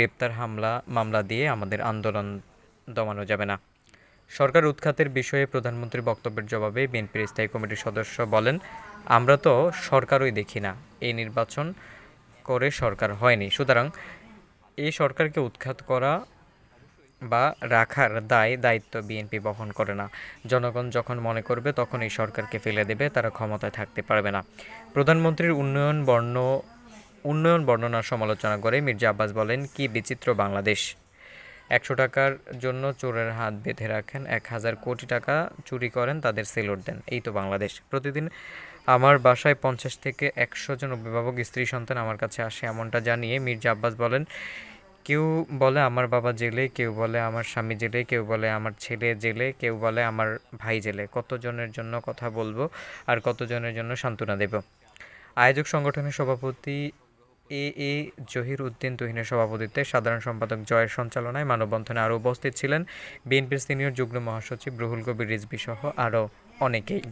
গ্রেপ্তার হামলা, মামলা দিয়ে আমাদের আন্দোলন দমানো যাবে না। সরকার উৎখাতের বিষয়ে প্রধানমন্ত্রীর বক্তব্যের জবাবে বিএনপির স্থায়ী কমিটির সদস্য বলেন, আমরা তো সরকারই দেখি না। এই নির্বাচন করে সরকার হয়নি। সুতরাং এই সরকারকে উৎখাত করা বা রাখার দায়, দায়িত্ব বিএনপি বহন করে না। জনগণ যখন মনে করবে, তখন এই সরকারকে ফেলে দেবে। তারা ক্ষমতায় থাকতে পারবে না। প্রধানমন্ত্রীর উন্নয়ন, বর্ণ উন্নয়ন বর্ণনার সমালোচনা করে মির্জা আব্বাস বলেন, কি বিচিত্র বাংলাদেশ। একশো টাকার জন্য চোরের হাত বেঁধে রাখেন, এক হাজার কোটি টাকা চুরি করেন, তাদের সেলুট দেন। এই তো বাংলাদেশ। প্রতিদিন আমার বাসায় পঞ্চাশ থেকে একশো জন অভিভাবক, স্ত্রী, সন্তান আমার কাছে আসে এমনটা জানিয়ে মির্জা আব্বাস বলেন, কেউ বলে আমার বাবা জেলে, কেউ বলে আমার স্বামী জেলে, কেউ বলে আমার ছেলে জেলে, কেউ বলে আমার ভাই জেলে। কতজনের জন্য কথা বলব আর কতজনের জন্য সান্ত্বনা দেব? আয়োজক সংগঠনের সভাপতি এ এ জহির উদ্দিন তুহিনের সভাপতিত্বে সাধারণ সম্পাদক জয়ের সঞ্চালনায় মানববন্ধনে আরও উপস্থিত ছিলেন বিএনপির সিনিয়র যুগ্ম মহাসচিব রুহুল কবির রিজবিসহ সহ আরও অনেকেই।